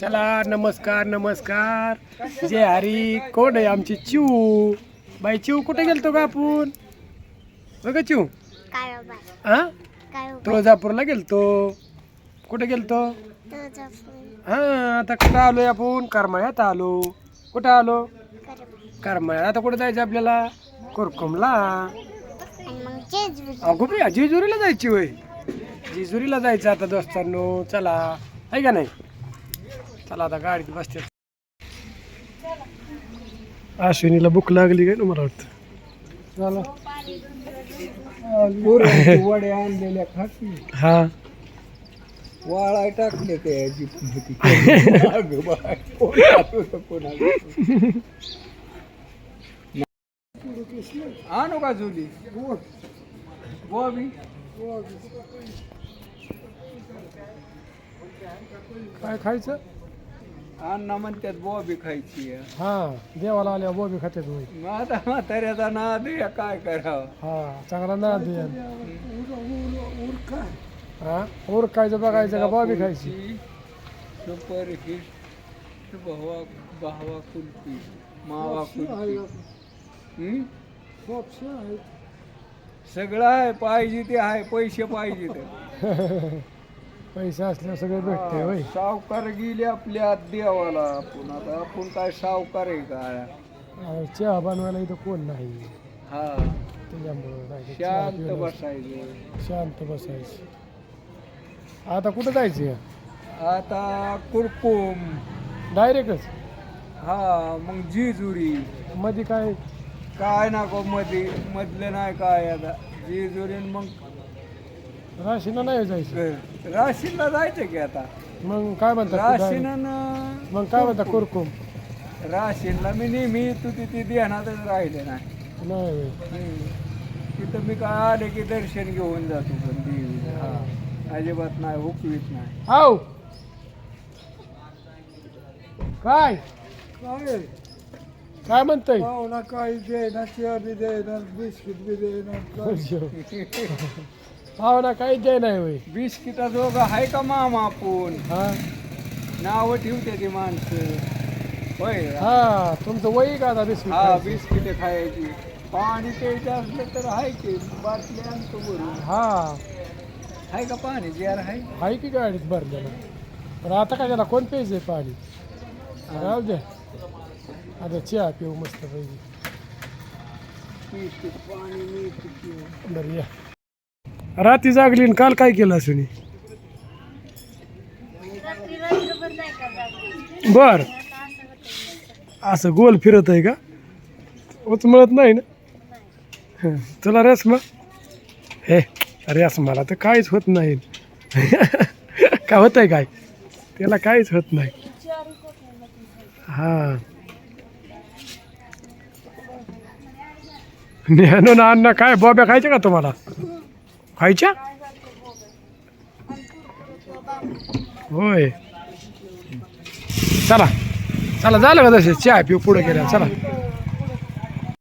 चला नमस्कार नमस्कार. जय हरी. कोण आहे आमची चिऊ? बाई चिऊ कुठे गेलतो का आपण? बघा चिऊ. हा तुळजापूरला गेलतो. कुठे गेलतो? हा आता कुठं आलोय आपण? करमाळ्यात आलो. कुठं आलो? करमाळ्यात. आता कुठं जायचं आपल्याला? कुरकुमला. अगो जेजुरीला जायची होय. जेजुरीला जायचं आता दोस्तांनो. चला. आहे का नाही? चला आता गाडीत बसते. अश्विनीला भूक लागली काय ना मला वाटतं? वड्या आणलेल्या खाकी हा. वाळा टाकले ते अगं बाय, कोण आलं कोणाला? आणू का जुली? बॉबी काय खायचं? अण्णा म्हणतात बॉबी खायची आहे. हा देवाला आल्या बोबी खात्यात होय. मग आता म्हाताऱ्याचा नाद आहे, काय करावं? हा चांगला ना दे हा ओर खायचं बघायचं का बॉबी खायची? सुपर हिट भावा भावा कुल्फी मावा कुल्फी? सगळं आहे पाहिजे ते आहे पैसे पाहिजे ते. पैसे असल्यावर सगळं भेटते होय. सावकार गेले आपल्या देवाला. आपण आता आपण काय सावकार आहे का? अहो, चहा बनवायला इथं कोण नाही. हा. त्याच्यामुळं नाही तर चहा शांत पिऊन बसायचं. शांत बसायचं. आता कुठं जायचं? आता कुरकुम. डायरेक्टच? हा मग जिजुरी. मध्ये काय? काय नको मध्ये मधलं नाही काय आता. जेजुरी मग राशीला नाही जायचं. राशीनला जायचं की आता? मग काय म्हणतात राशीन मग काय म्हणतात कुरकुम? राशीनला मी नेहमी तू तिथे ध्यानातच राहिले नाही. नाही. होय. तिथं मी काय आले की दर्शन घेऊन जातो पण देवीचं हा. अजिबात नाही हुकवीत नाही. आव काय? काय? काय म्हणतोय? पाहुणा काय देणार चहा बी देणार बिस्किट बी देणार हो ना काही द्याय नाही होय. बिस्किटा जोग आहे का मामा आपण? हा. नावं ठेवते ती माणसं. होय. हा तुमचं वय का आता बिस्किट हा खायचं? बिस्किट खायची. पाणी प्यायचं असलं तर आहे की बाटली आणतो भरून हा. आहे का पाणी? जार आहे आहे की गाडीत भरलेलं? पण आता काय त्याला कोण प्यायचंय पाणी? राहू द्या. आता चहा पिऊ मस्त पाहिजे बिस्किट पाणी पिऊ. बरं या. रात्री जागली आणि काल काय केलं असून बर. असं गोल फिरत आहे का? उचमळत नाही ना? चला तुला रेसमा. हे रेस मला तर काहीच होत नाही. का होत आहे काय? त्याला काहीच होत नाही. हा. नेहनून अण्णा काय बॉब्या खायच्या का तुम्हाला? खायच्या? होय. चला. चला झालं का तसे? चहा पिऊ पुढे गेल्या चला.